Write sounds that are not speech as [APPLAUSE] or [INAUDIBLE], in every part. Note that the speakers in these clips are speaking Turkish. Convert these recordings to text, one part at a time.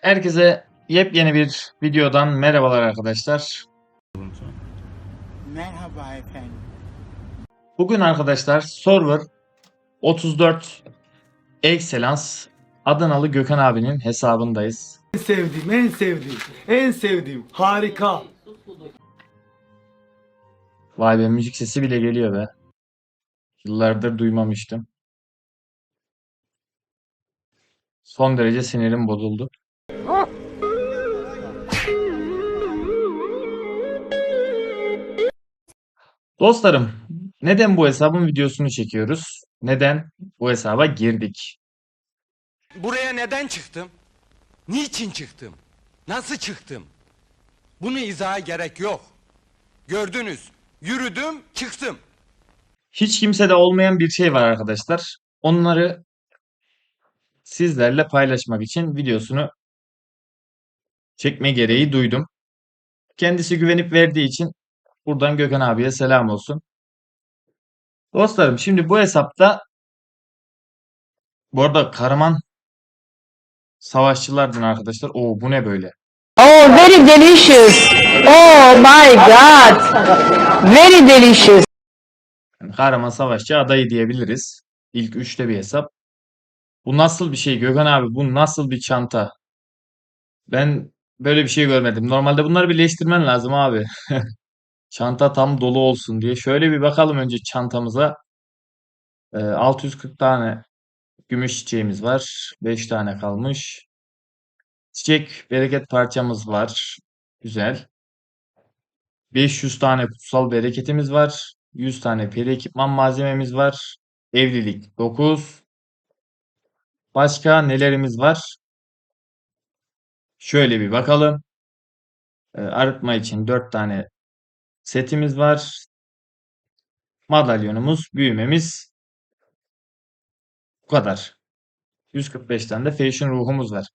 Herkese yepyeni bir videodan merhabalar arkadaşlar. Merhaba efendim. Bugün arkadaşlar Server 34 Excellence Adanalı Gökhan abinin hesabındayız. En sevdiğim, en sevdiğim, en sevdiğim. Harika. Vay be müzik sesi bile geliyor be. Yıllardır duymamıştım. Son derece sinirim bozuldu. Dostlarım, neden bu hesabın videosunu çekiyoruz? Neden bu hesaba girdik? Buraya neden çıktım? Niçin çıktım? Nasıl çıktım? Bunu izaha gerek yok. Gördünüz. Yürüdüm, çıktım. Hiç kimsede olmayan bir şey var arkadaşlar. Onları sizlerle paylaşmak için videosunu çekme gereği duydum. Kendisi güvenip verdiği için buradan Gökhan abiye selam olsun. Dostlarım şimdi bu hesapta bu arada Karaman savaşçılardan arkadaşlar. Oo bu ne böyle? Oh, very delicious. Oh my God. Very delicious. Yani Kahraman Savaşçı adayı diyebiliriz. İlk üçte bir hesap. Bu nasıl bir şey Gökhan abi? Bu nasıl bir çanta? Ben böyle bir şey görmedim. Normalde bunları birleştirmen lazım abi. [LAUGHS] Çanta tam dolu olsun diye. Şöyle bir bakalım önce çantamıza. Ee, 640 tane gümüş çiçeğimiz var. 5 tane kalmış. Çiçek bereket parçamız var. Güzel. 500 tane kutsal bereketimiz var. 100 tane peri ekipman malzememiz var. Evlilik 9. Başka nelerimiz var? Şöyle bir bakalım. Ee, arıtma için 4 tane setimiz var. Madalyonumuz, büyümemiz bu kadar. 145 tane de fashion ruhumuz var.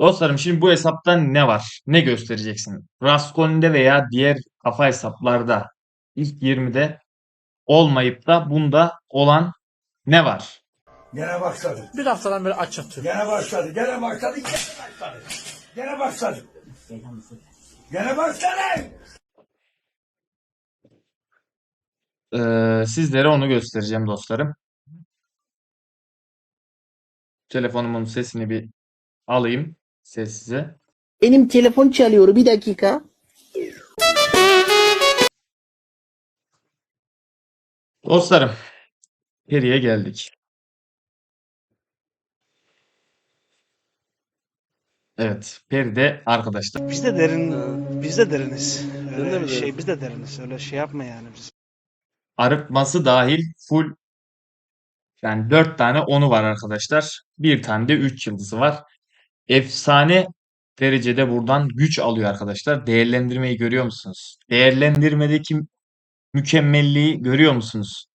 Dostlarım şimdi bu hesapta ne var? Ne göstereceksin? Raskolni'de veya diğer kafa hesaplarda ilk 20'de olmayıp da bunda olan ne var? Gene başladı. Bir haftadan beri aç yatıyorum. Gene başladı. Gene başladı. Gene başladı. Gene başladı. Gene başladı. Ee, sizlere onu göstereceğim dostlarım. Telefonumun sesini bir alayım sessize. Benim telefon çalıyor bir dakika. Dostlarım, geriye geldik. Evet, Peri de arkadaşlar. Biz de derin, biz de deriniz. Öyle şey, biz de deriniz. Öyle şey yapma yani biz. Arıtması dahil full yani 4 tane onu var arkadaşlar. Bir tane de 3 yıldızı var. Efsane derecede buradan güç alıyor arkadaşlar. Değerlendirmeyi görüyor musunuz? Değerlendirmedeki mükemmelliği görüyor musunuz?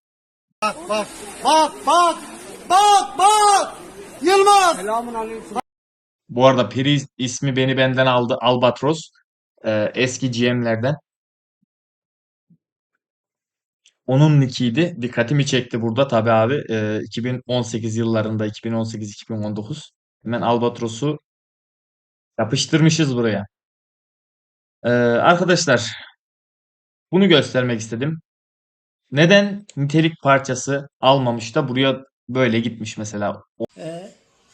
Bu arada Peri ismi beni benden aldı. Albatros. Ee, eski GM'lerden. Onun nickiydi. Dikkatimi çekti burada tabii abi. Ee, 2018 yıllarında 2018-2019. Hemen Albatros'u yapıştırmışız buraya. Ee, arkadaşlar bunu göstermek istedim. Neden nitelik parçası almamış da buraya böyle gitmiş mesela?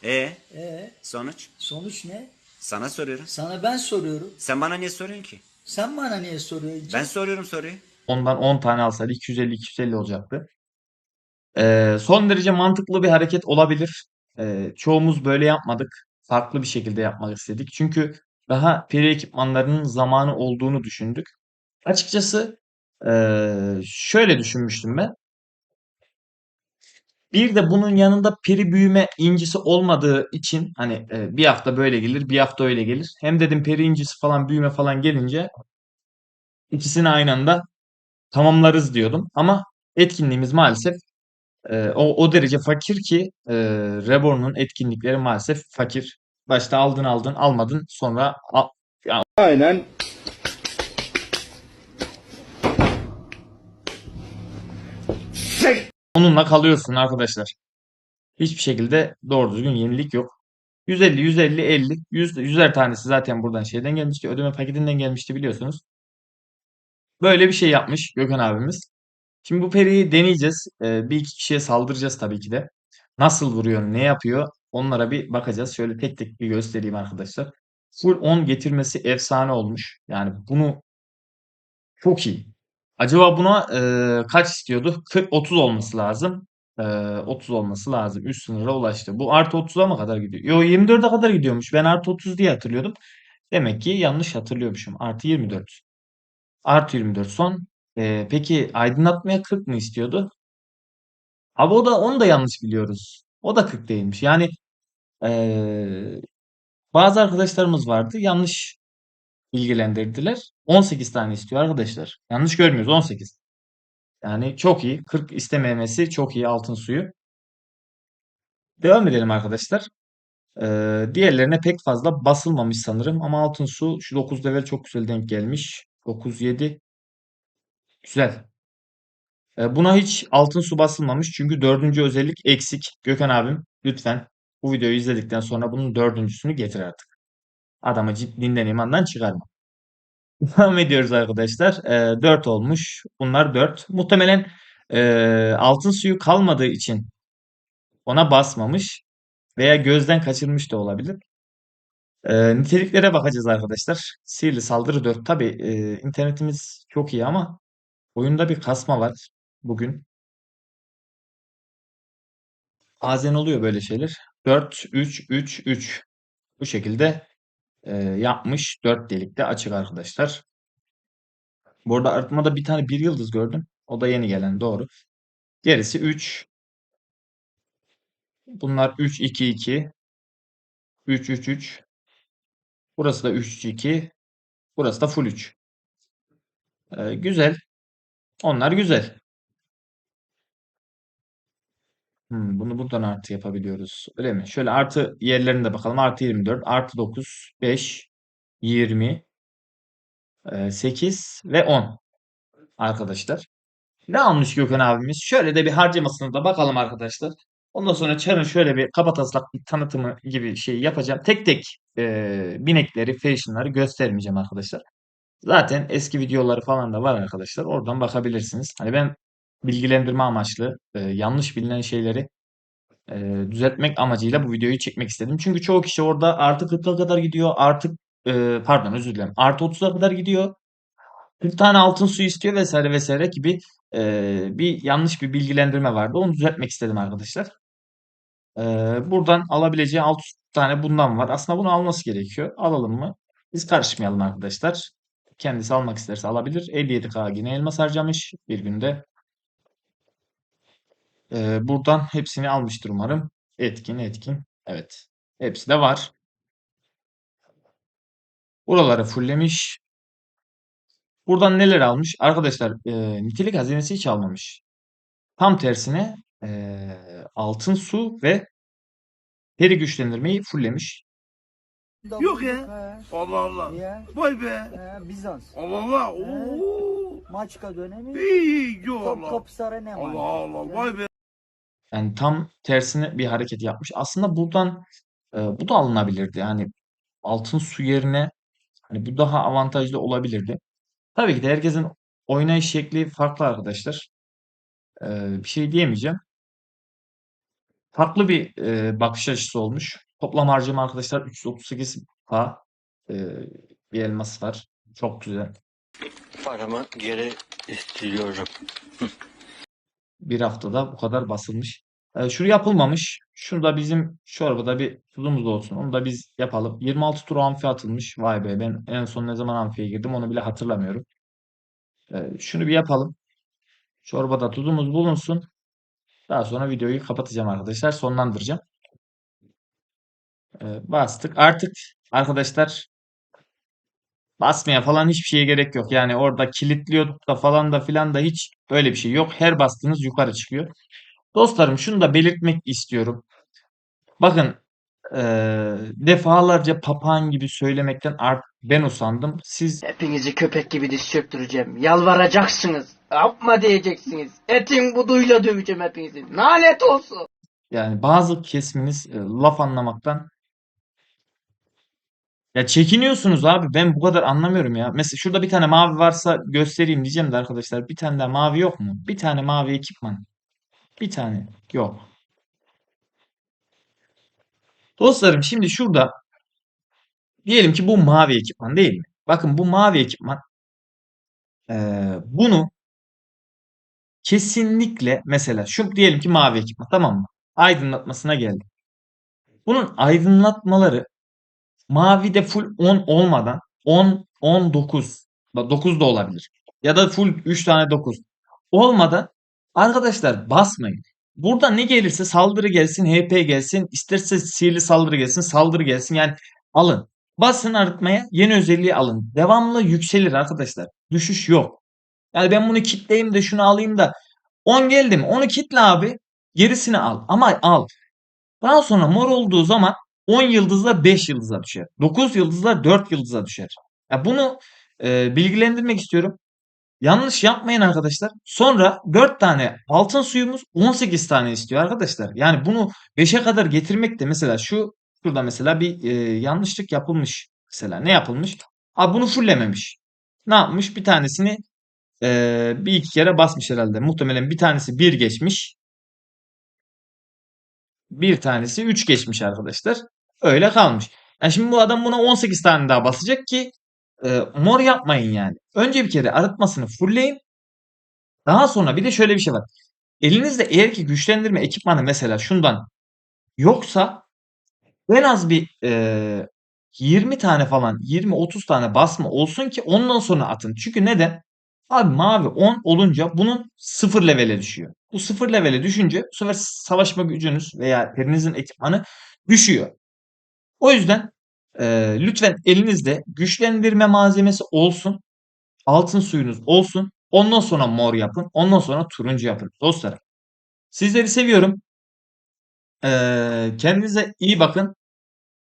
E sonuç? Sonuç ne? Sana soruyorum. Sana ben soruyorum. Sen bana niye soruyorsun ki? Sen bana niye soruyorsun? Ben soruyorum soruyu. Ondan 10 tane alsaydı 250-250 olacaktı. Ee, son derece mantıklı bir hareket olabilir. Ee, çoğumuz böyle yapmadık. Farklı bir şekilde yapmak istedik. Çünkü daha peri ekipmanlarının zamanı olduğunu düşündük. Açıkçası ee, şöyle düşünmüştüm ben. Bir de bunun yanında peri büyüme incisi olmadığı için hani e, bir hafta böyle gelir, bir hafta öyle gelir. Hem dedim peri incisi falan büyüme falan gelince ikisini aynı anda tamamlarız diyordum. Ama etkinliğimiz maalesef e, o, o derece fakir ki e, Reborn'un etkinlikleri maalesef fakir. Başta aldın aldın almadın sonra a- Aynen. onunla kalıyorsun arkadaşlar. Hiçbir şekilde doğru düzgün yenilik yok. 150, 150, 50. 100, 100'er tanesi zaten buradan şeyden gelmişti. Ödeme paketinden gelmişti biliyorsunuz. Böyle bir şey yapmış Gökhan abimiz. Şimdi bu periyi deneyeceğiz. Ee, bir iki kişiye saldıracağız tabii ki de. Nasıl vuruyor, ne yapıyor onlara bir bakacağız. Şöyle tek tek bir göstereyim arkadaşlar. Full 10 getirmesi efsane olmuş. Yani bunu çok iyi. Acaba buna e, kaç istiyordu? 40, 30 olması lazım. E, 30 olması lazım. Üst sınıra ulaştı. Bu artı 30'a mı kadar gidiyor? Yo 24'e kadar gidiyormuş. Ben artı 30 diye hatırlıyordum. Demek ki yanlış hatırlıyormuşum. Artı 24. Artı 24 son. E, peki aydınlatmaya 40 mı istiyordu? Abi o da onu da yanlış biliyoruz. O da 40 değilmiş. Yani e, bazı arkadaşlarımız vardı. Yanlış bilgilendirdiler. 18 tane istiyor arkadaşlar. Yanlış görmüyoruz 18. Yani çok iyi. 40 istememesi çok iyi altın suyu. Devam edelim arkadaşlar. Ee, diğerlerine pek fazla basılmamış sanırım. Ama altın su şu 9 level çok güzel denk gelmiş. 9 7 güzel. Ee, buna hiç altın su basılmamış. Çünkü dördüncü özellik eksik. Gökhan abim lütfen bu videoyu izledikten sonra bunun dördüncüsünü getir artık. Adamı dinden imandan çıkarma. [LAUGHS] Devam ediyoruz arkadaşlar. Ee, 4 olmuş. Bunlar 4. Muhtemelen e, altın suyu kalmadığı için ona basmamış veya gözden kaçırmış da olabilir. Ee, niteliklere bakacağız arkadaşlar. Sihirli saldırı 4. Tabi internetimiz çok iyi ama oyunda bir kasma var bugün. Bazen oluyor böyle şeyler. 4, 3, 3, 3. Bu şekilde e, yapmış. 4 delikte açık arkadaşlar. Bu arada artmada bir tane bir yıldız gördüm. O da yeni gelen doğru. Gerisi 3. Bunlar 3, 2, 2. 3, 3, 3. Burası da 3, 3, 2. Burası da full 3. Ee, güzel. Onlar güzel. Hmm, bunu buradan artı yapabiliyoruz. Öyle mi? Şöyle artı yerlerine bakalım. Artı 24, artı 9, 5, 20, e, 8 ve 10 arkadaşlar. Ne almış Gökhan abimiz? Şöyle de bir harcamasına da bakalım arkadaşlar. Ondan sonra Çar'ın şöyle bir kabataslak bir tanıtımı gibi şey yapacağım. Tek tek e, binekleri, fashion'ları göstermeyeceğim arkadaşlar. Zaten eski videoları falan da var arkadaşlar. Oradan bakabilirsiniz. Hani ben bilgilendirme amaçlı e, yanlış bilinen şeyleri e, düzeltmek amacıyla bu videoyu çekmek istedim. Çünkü çoğu kişi orada artı 40'a kadar gidiyor. Artık e, pardon özür dilerim. Artı 30'a kadar gidiyor. 40 tane altın su istiyor vesaire vesaire gibi e, bir yanlış bir bilgilendirme vardı. Onu düzeltmek istedim arkadaşlar. Buradan alabileceği 6 tane bundan var. Aslında bunu alması gerekiyor. Alalım mı? Biz karışmayalım arkadaşlar. Kendisi almak isterse alabilir. 57k yine elmas harcamış bir günde. Ee, buradan hepsini almıştır umarım. Etkin, etkin. Evet. Hepsi de var. Buraları fulllemiş. Buradan neler almış? Arkadaşlar e, nitelik hazinesi hiç almamış. Tam tersine e, altın su ve peri güçlendirmeyi fulllemiş. Yok ya. Allah Allah. Vay be. Bizans. Allah Allah. Oo. Maçka dönemi. İyi. Yo Allah. Topkapı ne Allah Allah. Vay be. Yani tam tersine bir hareket yapmış. Aslında buradan e, bu da alınabilirdi. Yani altın su yerine hani bu daha avantajlı olabilirdi. Tabii ki de herkesin oynayış şekli farklı arkadaşlar. E, bir şey diyemeyeceğim. Farklı bir e, bakış açısı olmuş. Toplam harcama arkadaşlar 338k e, bir elmas var. Çok güzel. Paramı geri istiyorum. Bir haftada bu kadar basılmış. E, şu yapılmamış. Şurada bizim çorbada bir tuzumuz olsun. Onu da biz yapalım. 26 tur amfi atılmış. Vay be ben en son ne zaman amfiye girdim onu bile hatırlamıyorum. E, şunu bir yapalım. Çorbada tuzumuz bulunsun. Daha sonra videoyu kapatacağım arkadaşlar. Sonlandıracağım. E, bastık. Artık arkadaşlar basmaya falan hiçbir şeye gerek yok. Yani orada kilitliyorduk da falan da filan da hiç öyle bir şey yok. Her bastığınız yukarı çıkıyor. Dostlarım şunu da belirtmek istiyorum. Bakın eee, defalarca papağan gibi söylemekten artık ben usandım. Siz Hepinizi köpek gibi diz çöktüreceğim. Yalvaracaksınız. Yapma diyeceksiniz. Etin buduyla döveceğim hepinizi. Lanet olsun. yani bazı kesiminiz e, laf anlamaktan Ya çekiniyorsunuz abi. Ben bu kadar anlamıyorum ya. Mesela şurada bir tane mavi varsa göstereyim diyeceğim de arkadaşlar. Bir tane daha mavi yok mu? Bir tane mavi ekipman. Bir tane. Yok. Dostlarım şimdi şurada diyelim ki bu mavi ekipman değil mi? Bakın bu mavi ekipman eee, bunu kesinlikle mesela şu diyelim ki mavi ekipman tamam mı? Aydınlatmasına geldi. Bunun aydınlatmaları Mavide full 10 olmadan 10, 19, bak 9 da olabilir. Ya da full 3 tane 9 olmadan arkadaşlar basmayın. Burada ne gelirse saldırı gelsin, HP gelsin, isterse sihirli saldırı gelsin, saldırı gelsin yani alın. Basın arıtmaya yeni özelliği alın. Devamlı yükselir arkadaşlar. Düşüş yok. Yani ben bunu kitleyeyim de şunu alayım da 10 geldi mi? Onu kitle abi. Gerisini al. Ama al. Daha sonra mor olduğu zaman 10 yıldızla 5 yıldıza düşer. 9 yıldızla 4 yıldıza düşer. Ya bunu e, bilgilendirmek istiyorum. Yanlış yapmayın arkadaşlar. Sonra 4 tane altın suyumuz 18 tane istiyor arkadaşlar. Yani bunu 5'e kadar getirmek de mesela şu şurada mesela bir e, yanlışlık yapılmış. Mesela ne yapılmış? Abi bunu fullememiş. Ne yapmış? Bir tanesini e, bir iki kere basmış herhalde. Muhtemelen bir tanesi 1 geçmiş. Bir tanesi 3 geçmiş arkadaşlar. Öyle kalmış. Yani şimdi bu adam buna 18 tane daha basacak ki e, mor yapmayın yani. Önce bir kere arıtmasını fullleyin. Daha sonra bir de şöyle bir şey var. Elinizde eğer ki güçlendirme ekipmanı mesela şundan yoksa en az bir e, 20 tane falan 20-30 tane basma olsun ki ondan sonra atın. Çünkü neden? Abi mavi 10 olunca bunun 0 levele düşüyor. Bu 0 levele düşünce bu sefer savaşma gücünüz veya perinizin ekipmanı düşüyor. O yüzden e, lütfen elinizde güçlendirme malzemesi olsun. Altın suyunuz olsun. Ondan sonra mor yapın. Ondan sonra turuncu yapın. Dostlarım. Sizleri seviyorum. E, kendinize iyi bakın.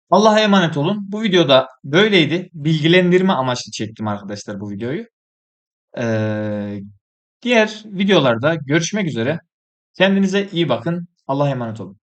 Allah'a emanet olun. Bu videoda böyleydi. Bilgilendirme amaçlı çektim arkadaşlar bu videoyu. Diğer videolarda görüşmek üzere. Kendinize iyi bakın. Allah'a emanet olun.